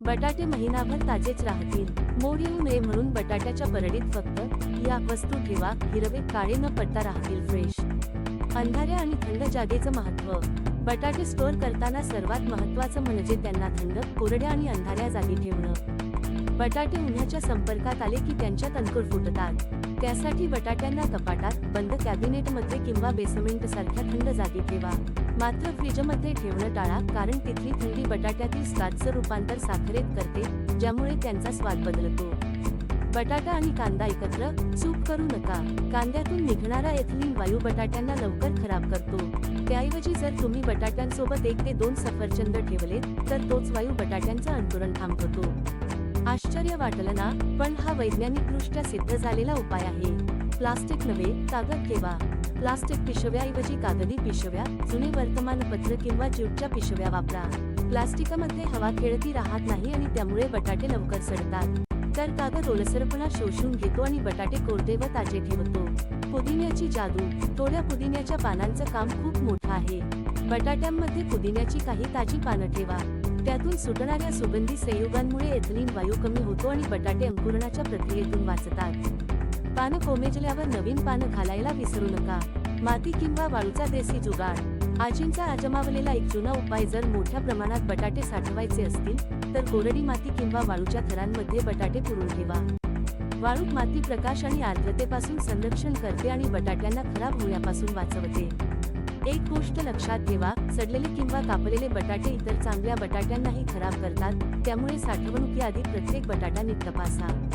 बटाटे महिनाभर ताजेच राहतील. मोड येऊ नये म्हणून बटाट्याच्या परडीत फक्त या वस्तू ठेवा हिरवे काळे न पडता राहतील फ्रेश अंधाऱ्या आणि थंड जागेचं महत्त्व. बटाटे स्टोअर करताना सर्वात महत्वाचं म्हणजे त्यांना थंड कोरड्या आणि अंधाऱ्या जागी ठेवणं. बटाटे उन्हाच्या संपर्कात आले की त्यांच्या अंकुर फुटतात. त्यासाठी बटाट्यांना कपाटात बंद कॅबिनेटमध्ये किंवा बेसमेंट सारख्या थंड जागी ठेवा. मात्र फ्रीजमध्ये ठेवणं टाळा कारण तिथली थंडी बटाट्यातील स्टार्चचं रूपांतर साखरेत करते ज्यामुळे त्यांचा स्वाद बदलतो. बटाटा आणि कांदा एकत्र चूक करू नका. कांद्यातून निघणारा एथिलीन वायू बटाट्यांना लवकर खराब करतो. त्याऐवजी जर तुम्ही बटाट्यांसोबत एक ते दोन सफरचंद ठेवले तर तोच वायू बटाट्यांचं अंकुरण थांबवतो. आश्चर्य वाटलं ना पण हा वैज्ञानिकदृष्ट्या सिद्ध झालेला उपाय आहे. प्लास्टिक नव्हे कागद ठेवा. प्लास्टिक पिशव्याऐवजी कागदी पिशव्या जुने वर्तमानपत्र किंवा ज्यूटच्या पिशव्या वापरा. प्लास्टिकमध्ये हवा खेळती राहत नाही आणि त्यामुळे बटाटे लवकर सडतात. तर कागद ओलसरपणा शोषून घेतो आणि बटाटे कोरडे व ताजे ठेवतो. पुदिन्याची जादू थोड्या पुदिन्याच्या पानांचं काम खूप मोठं आहे. बटाट्यांमध्ये पुदिन्याची काही ताजी पानं ठेवा. त्यातून सुटणाऱ्या सुगंधी संयुगांमुळे एथलीन वायू कमी होतो आणि बटाटे अंकुरणाच्या प्रक्रियेतून वाचतात. पानं कोमेजल्यावर नवीन पानं घालायला विसरू नका. माती किंवा वाळूचा देसी जुगाड. आजींचा आजमावलेला एक जुना उपाय जर मोठ्या प्रमाणात बटाटे साठवायचे असतील तर कोरडी माती किंवा वाळूच्या थरांमध्ये बटाटे पुरून ठेवा. वाळूत माती प्रकाश आणि आर्द्रतेपासून संरक्षण करते आणि बटाट्यांना खराब होण्यापासून वाचवते. एक गोष्ट लक्षात ठेवा सडलेले किंवा कापलेले बटाटे इतर चांगल्या बटाट्यांनाही खराब करतात त्यामुळे साठवणुकीआधी प्रत्येक बटाटा नीट तपासा.